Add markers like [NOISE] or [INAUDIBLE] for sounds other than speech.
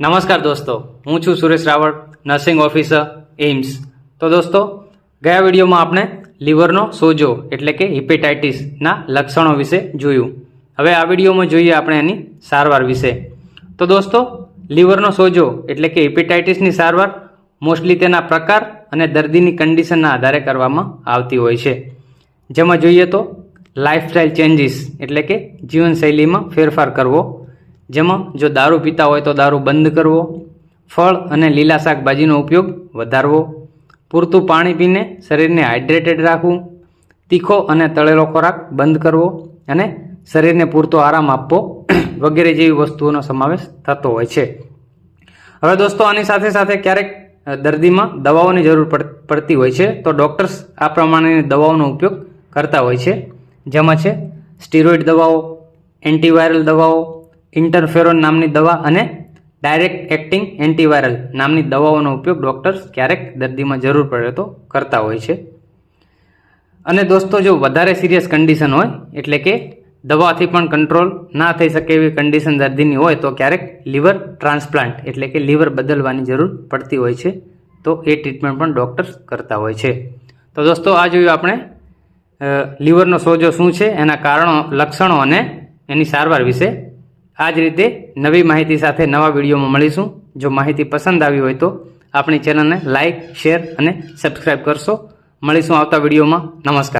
નમસ્કાર દોસ્તો, હું છું Suresh Raval, nursing officer, AIIMS. તો દોસ્તો, ગયા વિડીયોમાં આપણે લીવરનો સોજો, એટલે કે હિપેટાઇટિસના લક્ષણો વિશે જોયું. હવે આ વિડીયોમાં જોઈએ આપણે એની સારવાર વિશે. તો દોસ્તો, લીવરનો સોજો, એટલે કે હિપેટાઇટિસની સારવાર મોસ્ટલી તેના પ્રકાર અને દર્દીની કન્ડિશનના આધારે કરવામાં આવતી હોય છે. જેમાં જોઈએ તો લાઇફસ્ટાઇલ ચેન્જીસ, એટલે કે જીવનશૈલીમાં ફેરફાર કરવો જેમાં જો દારૂ પીતા હોય તો દારૂ બંધ કરવો, ફળ અને લીલા શાકભાજીનો ઉપયોગ વધારવો, પૂરતું પાણી પીને શરીરને હાઇડ્રેટેડ રાખવું, તીખો અને તળેલો ખોરાક બંધ કરવો અને શરીરને પૂરતો આરામ આપવો [CLEARS THROAT] વગેરે જેવી વસ્તુઓનો સમાવેશ થતો હોય છે. હવે દોસ્તો, આની સાથે સાથે ક્યારેક દર્દીમાં દવાઓની જરૂર પડ- પડતી હોય છે. તો ડૉક્ટર્સ આ પ્રમાણેની દવાઓનો ઉપયોગ કરતા હોય છે. જેમાં છે સ્ટીરોઇડ દવાઓ, એન્ટીવાયરલ દવાઓ ઇન્ટરફેરોન નામની દવા અને ડાયરેક્ટ એક્ટિંગ એન્ટીવાયરલ નામની દવાઓનો ઉપયોગ ડૉક્ટર્સ ક્યારેક દર્દીમાં જરૂર પડે તો કરતા હોય છે. અને દોસ્તો, જો વધારે સિરિયસ કન્ડિશન હોય, એટલે કે દવાથી પણ કંટ્રોલ ના થઈ શકે એવી કન્ડિશન દર્દીની હોય, તો ક્યારેક લીવર ટ્રાન્સપ્લાન્ટ એટલે કે લીવર બદલવાની જરૂર પડતી હોય છે. તો એ ટ્રીટમેન્ટ પણ ડૉક્ટર્સ કરતા હોય છે. તો દોસ્તો, આ જોયું આપણે લીવરનો સોજો શું છે, એના કારણો, લક્ષણો અને એની સારવાર વિશે આ જ રીતે નવી માહિતી સાથે નવા વિડીયોમાં મળીશું. જો માહિતી પસંદ આવી હોય તો આપણી ચેનલને લાઇક શેર અને સબસ્ક્રાઇબ કરશો. મળીશું આવતા વિડીયોમાં. નમસ્કાર.